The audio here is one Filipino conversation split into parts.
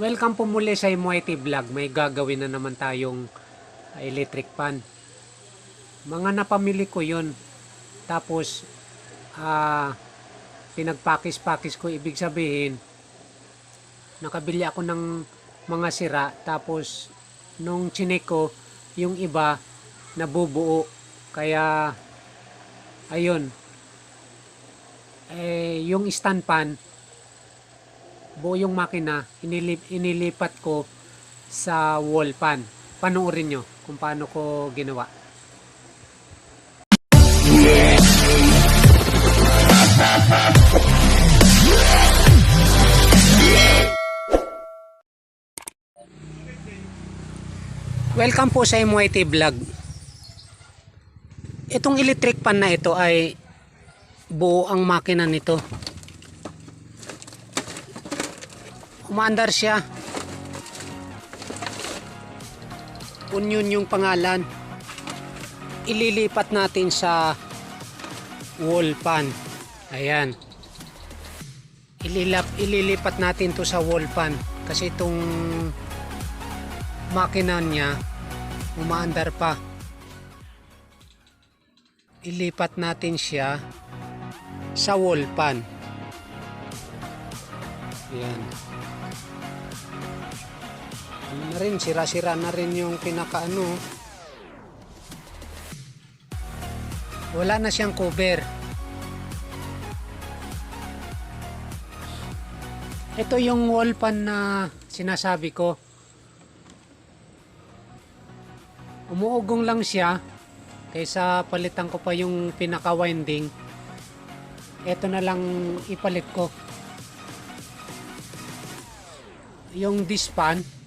Welcome po muli sa MYT Vlog. May gagawin na naman tayong electric pan. Mga napamili ko yon Tapos, ah, pinagpakis-pakis ko. Ibig sabihin, nakabili ako ng mga sira. Tapos, nung chinek ko, yung iba, nabubuo. Kaya, ayun. Eh, yung stand pan, buo yung makina, inilip, inilipat ko sa wall pan. Panoorin nyo kung paano ko ginawa. Welcome po sa MYT Vlog. Itong electric pan na ito ay buo ang makina nito. Umaandar siya. Union yung pangalan. Ililipat natin sa wall pan. Ayan. Ililap, ililipat natin to sa wall pan. Kasi itong makina niya umaandar pa. Ilipat natin siya sa wall pan. Ayan. Ano na rin, sira-sira na rin yung pinakaano. Wala na siyang cover. Ito yung wall pan na sinasabi ko. Umuugong lang siya kaysa palitan ko pa yung pinaka-winding. Ito na lang ipalit ko. Yung dispan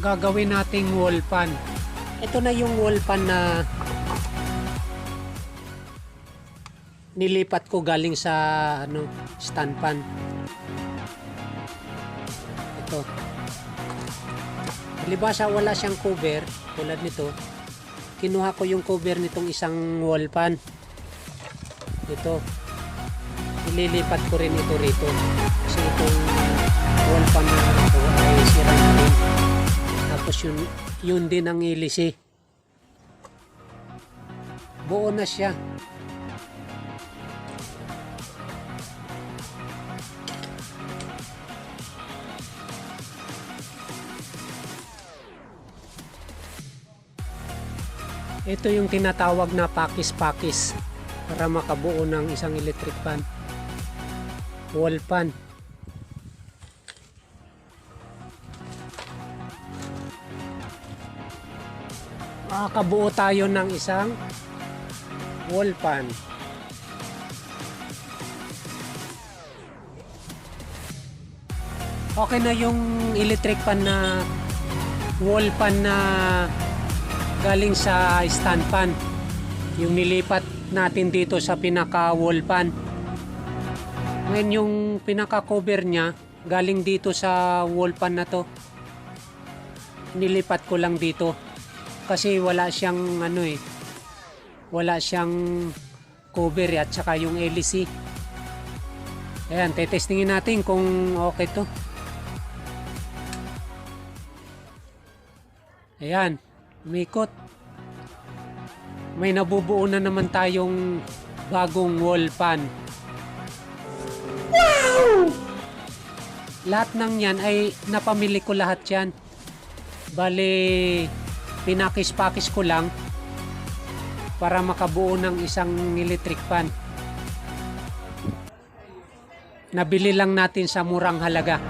gagawin nating wall pan. Ito na yung wall pan na nilipat ko galing sa ano stand pan. Ito. Libasa wala siyang cover tulad nito. Kinuha ko yung cover nitong isang wall pan. Ito. Ililipat ko rin ito rito. Kasi itong wall pan na ito ay sira na rin. Tapos yun, yun din ang ilisi. Buo na siya. Ito yung tinatawag na pakis-pakis para makabuo ng isang electric fan. Wall fan. Makakabuo tayo ng isang wall pan. Okay na yung electric pan na wall pan na galing sa stand pan. Yung nilipat natin dito sa pinaka wall pan. Ngayon yung pinaka cover niya galing dito sa wall pan na to. Nilipat ko lang dito kasi wala siyang ano eh wala siyang cover eh, at saka yung LC ayan tetestingin natin kung okay to. Ayan umikot. May nabubuo na naman tayong bagong wall pan. Wow! Lahat ng yan ay napamili ko lahat yan. Bali pinakis-pakis ko lang para makabuo ng isang electric fan. Nabili lang natin sa murang halaga.